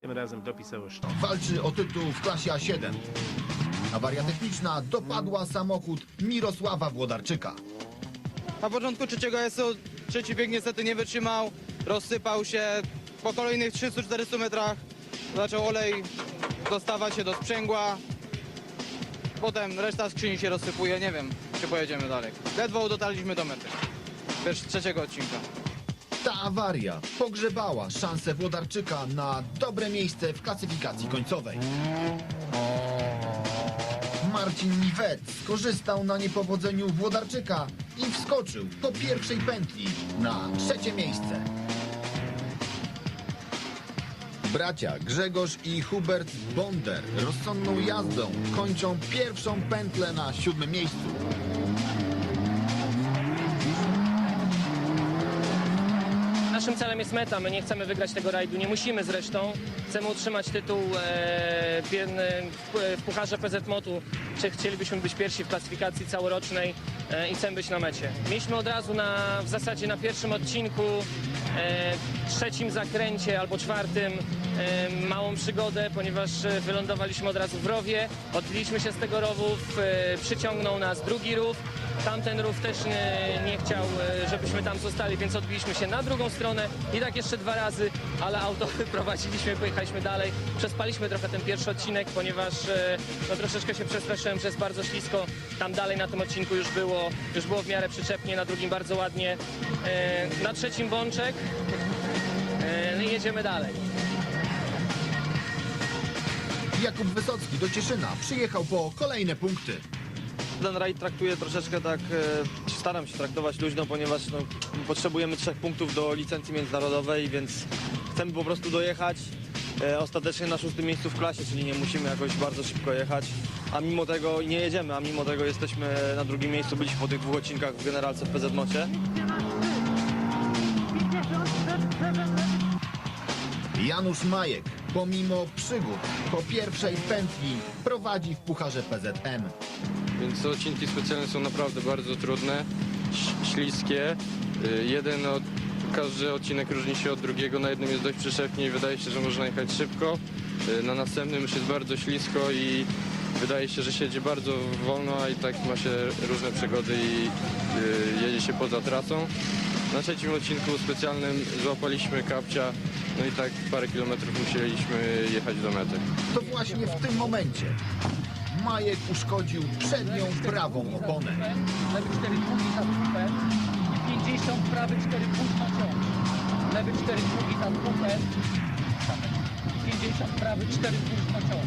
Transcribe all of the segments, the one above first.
Tym razem dopisało sztos. Walczy o tytuł w klasie A7. Awaria techniczna dopadła samochód Mirosława Włodarczyka. Na początku trzeciego SO trzeci bieg niestety nie wytrzymał, rozsypał się. Po kolejnych 300-400 metrach zaczął olej dostawać się do sprzęgła. Potem reszta skrzyni się rozsypuje, nie wiem, czy pojedziemy dalej. Ledwo dotarliśmy do mety. Też trzeciego odcinka. Ta awaria pogrzebała szansę Włodarczyka na dobre miejsce w klasyfikacji końcowej. Marcin Niwet skorzystał na niepowodzeniu Włodarczyka i wskoczył po pierwszej pętli na trzecie miejsce. Bracia Grzegorz i Hubert Bonder rozsądną jazdą kończą pierwszą pętlę na siódmym miejscu. Naszym celem jest meta, my nie chcemy wygrać tego rajdu, nie musimy zresztą. Chcemy utrzymać tytuł e, w Pucharze PZ Motu, czy chcielibyśmy być pierwsi w klasyfikacji całorocznej e, i chcemy być na mecie. Mieliśmy od razu na, w zasadzie na pierwszym odcinku, e, trzecim zakręcie albo czwartym małą przygodę, ponieważ e, wylądowaliśmy od razu w rowie, odbiliśmy się z tego rowu, e, przyciągnął nas drugi rów, Tamten rów też nie, chciał, e, żebyśmy tam zostali, więc odbiliśmy się na drugą stronę i tak jeszcze dwa razy, ale auto wyprowadziliśmy, pojechaliśmy dalej. Przespaliśmy trochę ten pierwszy odcinek, ponieważ no, troszeczkę się przestraszyłem, że jest bardzo ślisko. Tam dalej na tym odcinku już było, już było w miarę przyczepnie, na drugim bardzo ładnie. Na trzecim wączek i jedziemy dalej. Jakub Wysocki do Cieszyna przyjechał po kolejne punkty. Ten rajd traktuję troszeczkę tak, e, staram się traktować luźno, ponieważ no, potrzebujemy trzech punktów do licencji międzynarodowej, więc chcemy po prostu dojechać e, ostatecznie na szóstym miejscu w klasie, czyli nie musimy jakoś bardzo szybko jechać, a mimo tego i nie jedziemy, a mimo tego jesteśmy na drugim miejscu, byliśmy po tych dwóch odcinkach w generalce w PZ Mocie. Janusz Majek, pomimo przygód, po pierwszej pętli prowadzi w Pucharze PZM. Więc odcinki specjalne są naprawdę bardzo trudne, śliskie. Y, Jeden od, każdy odcinek różni się od drugiego. Na jednym jest dość przyczepnie i wydaje się, że można jechać szybko. Y, Na następnym już jest bardzo ślisko i wydaje się, że się jedzie bardzo wolno, a i tak ma się różne przygody i y, jedzie się poza trasą. Na trzecim odcinku specjalnym złapaliśmy kapcia, no i tak parę kilometrów musieliśmy jechać do mety. To właśnie w tym momencie Majek uszkodził przednią prawą oponę. lewy 4 długi za dwóch 50 prawy 4 pół na ciąg. Lewy 4 długi za dwóch 50 prawy 4 pół na ciąg.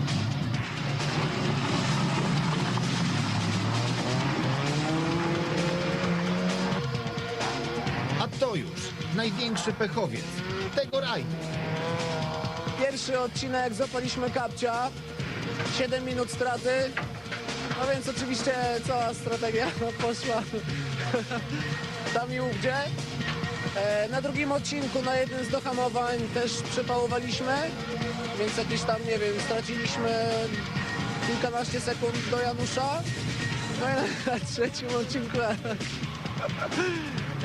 To już największy pechowiec tego rajdu. Pierwszy odcinek złapaliśmy kapcia, 7 minut straty, no więc oczywiście cała strategia poszła tam i ówdzie. E, Na drugim odcinku, na jednym z dohamowań też przepałowaliśmy, więc jakieś tam, nie wiem, straciliśmy kilkanaście sekund do Janusza. No i na trzecim odcinku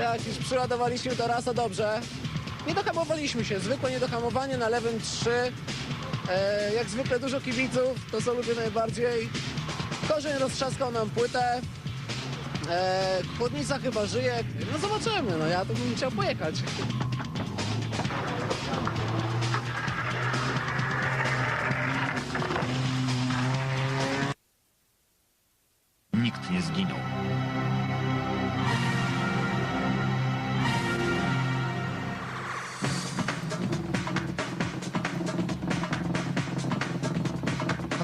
jak już przyładowaliśmy to raz, to dobrze. Nie dohamowaliśmy się, zwykłe niedohamowanie na lewym 3. E, jak zwykle dużo kibiców, to co lubię najbardziej. Korzeń roztrzaskał nam płytę. E, chłodnica chyba żyje. No zobaczymy, no ja to bym chciał pojechać.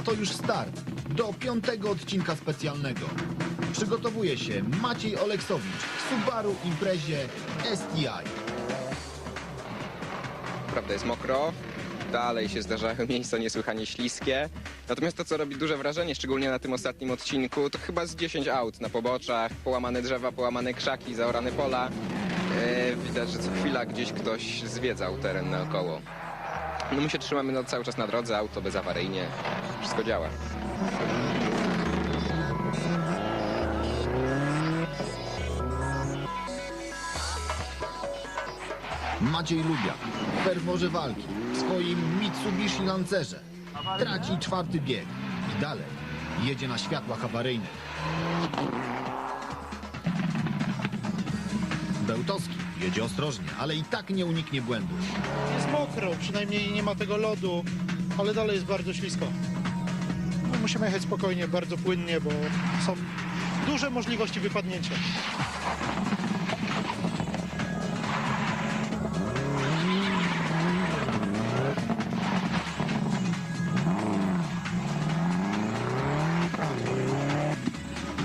To już start do piątego odcinka specjalnego. Przygotowuje się Maciej Oleksowicz w Subaru imprezie STI. Prawda jest mokro, dalej się zdarzają miejsca niesłychanie śliskie. Natomiast to, co robi duże wrażenie, szczególnie na tym ostatnim odcinku, to chyba z 10 aut na poboczach, połamane drzewa, połamane krzaki, zaorane pola. E, widać, że co chwila gdzieś ktoś zwiedzał teren naokoło. No my się trzymamy no, cały czas na drodze, auto bezawaryjnie, wszystko działa. Maciej Lubiak w ferworze walki w swoim Mitsubishi Lancerze traci czwarty bieg i dalej jedzie na światłach awaryjnych. Bełtowski jedzie ostrożnie, ale i tak nie uniknie błędu. Jest mokro, przynajmniej nie ma tego lodu, ale dalej jest bardzo ślisko. Musimy jechać spokojnie, bardzo płynnie, bo są duże możliwości wypadnięcia.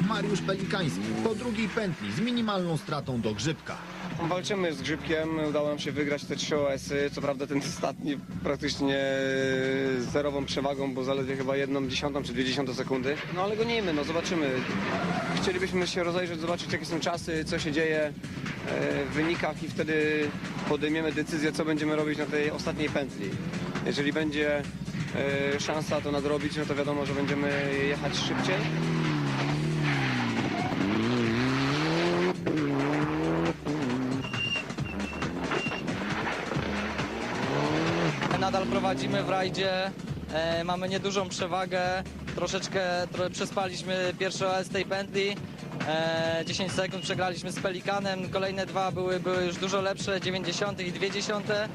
Mariusz Pelikański po drugiej pętli z minimalną stratą do grzybka. Walczymy z Grzybkiem, udało nam się wygrać te trzy OS-y, co prawda ten ostatni praktycznie z zerową przewagą, bo zaledwie chyba jedną dziesiątą czy dwie sekundy. No ale gonimy, no zobaczymy. Chcielibyśmy się rozejrzeć, zobaczyć jakie są czasy, co się dzieje e, w wynikach i wtedy podejmiemy decyzję, co będziemy robić na tej ostatniej pętli. Jeżeli będzie e, szansa to nadrobić, no to wiadomo, że będziemy jechać szybciej. Nadal prowadzimy w rajdzie, e, mamy niedużą przewagę, troszeczkę tro, przespaliśmy pierwszy OS tej pętli, e, 10 sekund przegraliśmy z Pelikanem, kolejne dwa były, były już dużo lepsze, 90 i 20.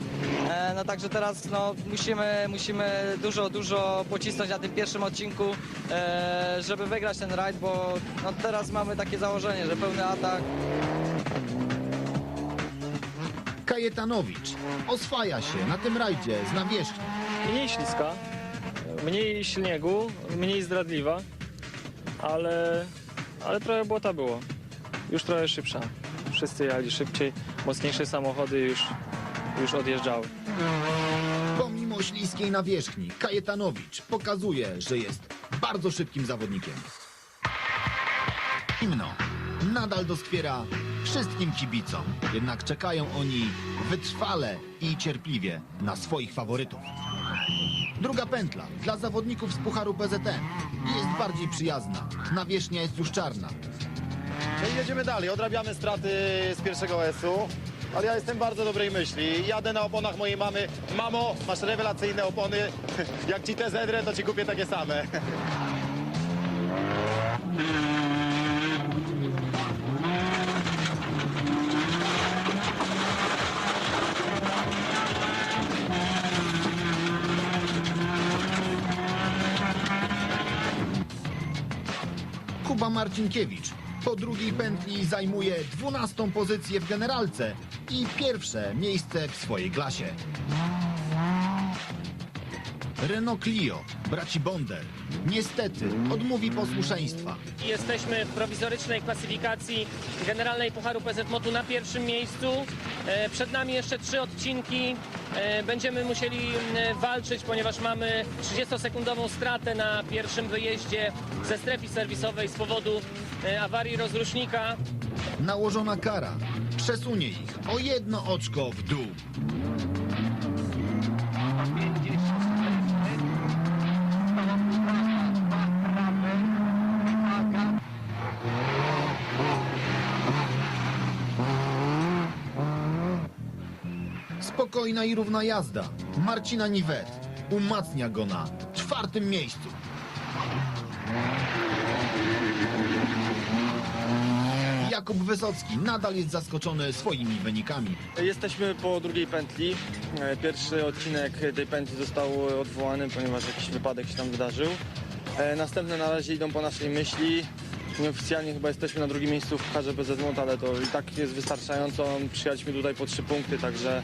E, no także teraz no, musimy, musimy dużo, dużo pocisnąć na tym pierwszym odcinku, e, żeby wygrać ten rajd, bo no, teraz mamy takie założenie, że pełny atak, Kajetanowicz oswaja się na tym rajdzie z nawierzchni. mniej śliska, mniej śniegu, mniej zdradliwa, ale, ale trochę błota było. Już trochę szybsza. Wszyscy jechali szybciej, mocniejsze samochody już, już odjeżdżały. Pomimo śliskiej nawierzchni, Kajetanowicz pokazuje, że jest bardzo szybkim zawodnikiem. Zimno nadal doskwiera wszystkim kibicom, jednak czekają oni wytrwale i cierpliwie na swoich faworytów. Druga pętla dla zawodników z Pucharu PZM jest bardziej przyjazna. Nawierzchnia jest już czarna. No i jedziemy dalej, odrabiamy straty z pierwszego OS-u. Ale ja jestem bardzo dobrej myśli. Jadę na oponach mojej mamy. Mamo, masz rewelacyjne opony. Jak ci te zedrę, to ci kupię takie same. Marcinkiewicz po drugiej pętli zajmuje 12 pozycję w generalce i pierwsze miejsce w swojej klasie. Renault Clio, braci Bonder, niestety odmówi posłuszeństwa. Jesteśmy w prowizorycznej klasyfikacji generalnej Pucharu PZ Motu na pierwszym miejscu. E, Przed nami jeszcze trzy odcinki. E, Będziemy musieli walczyć, ponieważ mamy 30-sekundową stratę na pierwszym wyjeździe ze strefy serwisowej z powodu e, awarii rozrusznika. Nałożona kara przesunie ich o jedno oczko w dół. Spokojna i równa jazda. Marcina Niwet umacnia go na czwartym miejscu. Jakub Wysocki nadal jest zaskoczony swoimi wynikami. Jesteśmy po drugiej pętli. Pierwszy odcinek tej pętli został odwołany, ponieważ jakiś wypadek się tam wydarzył. E, Następne na razie idą po naszej myśli. Nieoficjalnie chyba jesteśmy na drugim miejscu w karze BZMOT, ale to i tak jest wystarczająco. Przyjechaliśmy tutaj po trzy punkty, także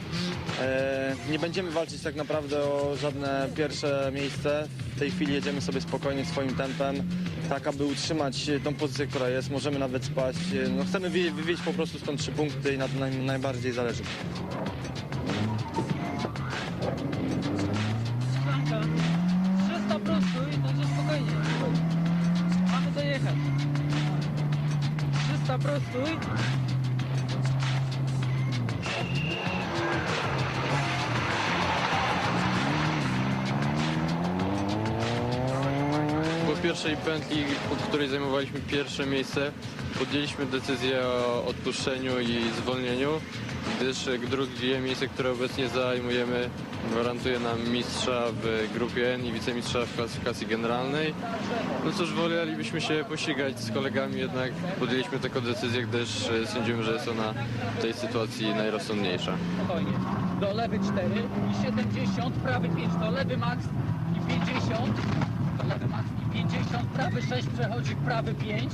e, nie będziemy walczyć tak naprawdę o żadne pierwsze miejsce. W tej chwili jedziemy sobie spokojnie swoim tempem, tak aby utrzymać tą pozycję, która jest. Możemy nawet spać. No, chcemy wy- wywieźć po prostu stąd trzy punkty i na tym naj, najbardziej zależy. 300 prostuj. Po pierwszej pętli, po której zajmowaliśmy pierwsze miejsce, podjęliśmy decyzję o odpuszczeniu i zwolnieniu, gdyż drugie miejsce, które obecnie zajmujemy, gwarantuje nam mistrza w grupie N i wicemistrza w klasyfikacji generalnej. No cóż, wolelibyśmy się pościgać z kolegami, jednak podjęliśmy taką decyzję, gdyż e, sądzimy, że jest ona w tej sytuacji najrozsądniejsza. Spokojnie. Do lewy 4 i 70, prawy 5, do lewy max i 50. Do lewy max i 50, prawy 6 przechodzi w prawy 5.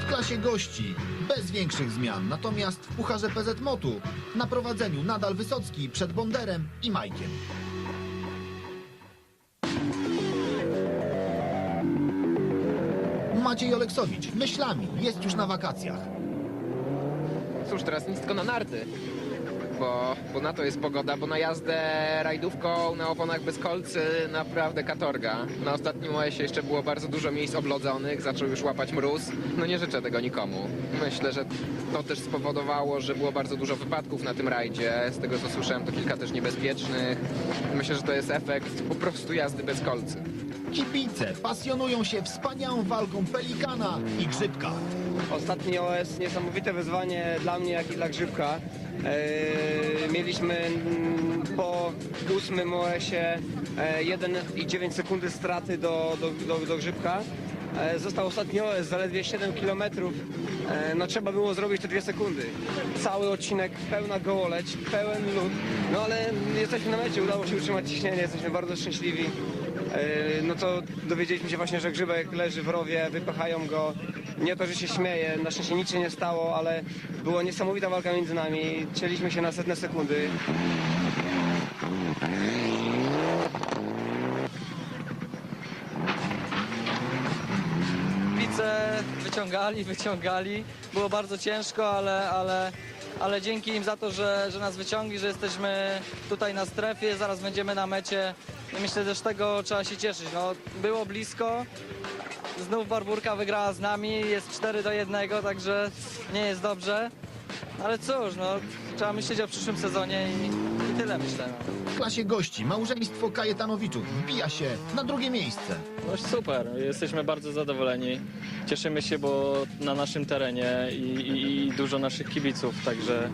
W klasie gości bez większych zmian, natomiast w Pucharze PZ Motu na prowadzeniu nadal Wysocki przed Bonderem i Majkiem. Maciej Oleksowicz myślami jest już na wakacjach. Cóż, teraz nic tylko na narty. Bo, bo na to jest pogoda, bo na jazdę rajdówką na oponach bez kolcy naprawdę katorga. Na ostatnim OS-ie jeszcze było bardzo dużo miejsc oblodzonych, zaczął już łapać mróz. No nie życzę tego nikomu. Myślę, że to też spowodowało, że było bardzo dużo wypadków na tym rajdzie. Z tego co słyszałem, to kilka też niebezpiecznych. Myślę, że to jest efekt po prostu jazdy bez kolcy. Kibice pasjonują się wspaniałą walką Pelikana i Grzybka. Ostatni OS niesamowite wyzwanie dla mnie, jak i dla Grzybka. Eee, mieliśmy po ósmym OS-ie e, 1,9 sekundy straty do, do, do, do Grzybka. E, Został ostatni OS, zaledwie 7 km. No trzeba było zrobić te dwie sekundy. Cały odcinek, pełna gołoleć, pełen lód. No ale jesteśmy na mecie, udało się utrzymać ciśnienie, jesteśmy bardzo szczęśliwi. E, No to dowiedzieliśmy się właśnie, że Grzybek leży w rowie, wypychają go. Nie to, że się śmieje, na szczęście nic się nie stało, ale była niesamowita walka między nami. Cieliśmy się na setne sekundy. Kibice wyciągali, wyciągali. Było bardzo ciężko, ale, ale, ale dzięki im za to, że, że nas wyciągli, że jesteśmy tutaj na strefie, zaraz będziemy na mecie. I myślę, że z tego trzeba się cieszyć. No, było blisko. Znów Barburka wygrała z nami, jest 4 do 1, także nie jest dobrze. Ale cóż, no, trzeba myśleć o przyszłym sezonie i, i tyle myślę. No. W klasie gości małżeństwo Kajetanowiczów wbija się na drugie miejsce. No super, jesteśmy bardzo zadowoleni. Cieszymy się, bo na naszym terenie i, i, i dużo naszych kibiców, także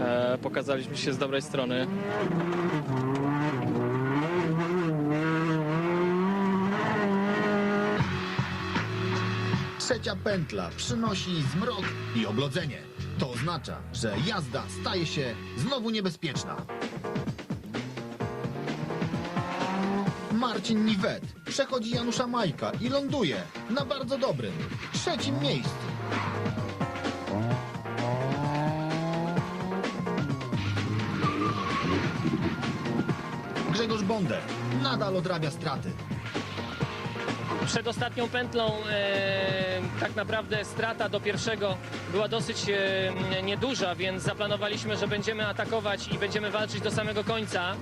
e, pokazaliśmy się z dobrej strony. Trzecia pętla przynosi zmrok i oblodzenie. To oznacza, że jazda staje się znowu niebezpieczna. Marcin Niwet przechodzi Janusza Majka i ląduje na bardzo dobrym trzecim miejscu. Grzegorz Bonder nadal odrabia straty. Przed ostatnią pętlą e, tak naprawdę strata do pierwszego była dosyć e, nieduża, więc zaplanowaliśmy, że będziemy atakować i będziemy walczyć do samego końca.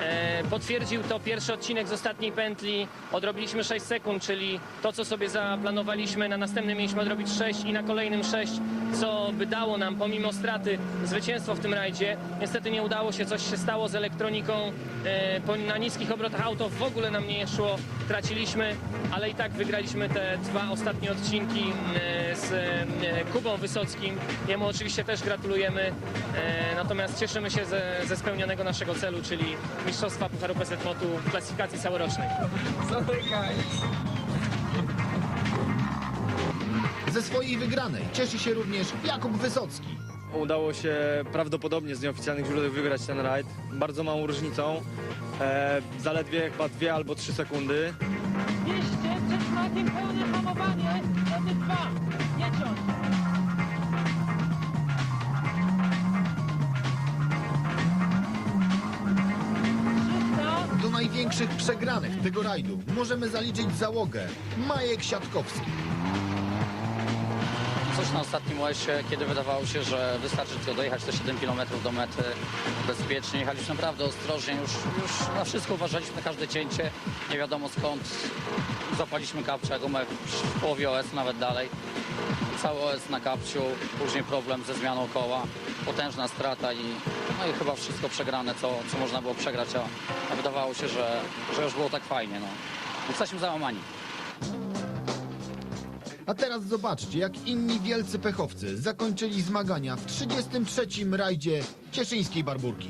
E, potwierdził to pierwszy odcinek z ostatniej pętli. Odrobiliśmy 6 sekund, czyli to, co sobie zaplanowaliśmy. Na następnym mieliśmy odrobić 6 i na kolejnym 6, co by dało nam, pomimo straty, zwycięstwo w tym rajdzie. Niestety nie udało się, coś się stało z elektroniką. E, na niskich obrotach auto w ogóle nam nie szło, traciliśmy, ale i tak wygraliśmy te dwa ostatnie odcinki e, z Kubą Wysockim. Jemu oczywiście też gratulujemy, natomiast cieszymy się ze, ze spełnionego naszego celu, czyli Mistrzostwa Pucharu PZ Motu w klasyfikacji całorocznej. Ze swojej wygranej cieszy się również Jakub Wysocki. Udało się prawdopodobnie z nieoficjalnych źródeł wygrać ten rajd. Bardzo małą różnicą. E, zaledwie chyba dwie albo trzy sekundy. 200 przed smakiem pełne hamowanie, razy dwa. Największych przegranych tego rajdu możemy zaliczyć załogę Majek Siatkowski. Coś na ostatnim łesie, kiedy wydawało się, że wystarczy tylko dojechać te 7 km do mety bezpiecznie. Jechaliśmy naprawdę ostrożnie, już, już na wszystko uważaliśmy, na każde cięcie. Nie wiadomo skąd zapaliśmy kapcia, gumę w połowie OS, nawet dalej. Cały OS na kapciu, później problem ze zmianą koła, potężna strata i, no i chyba wszystko przegrane, co, co można było przegrać, a, wydawało się, że, że już było tak fajnie. No. Jesteśmy załamani. A teraz zobaczcie, jak inni wielcy pechowcy zakończyli zmagania w 33. rajdzie Cieszyńskiej Barburki.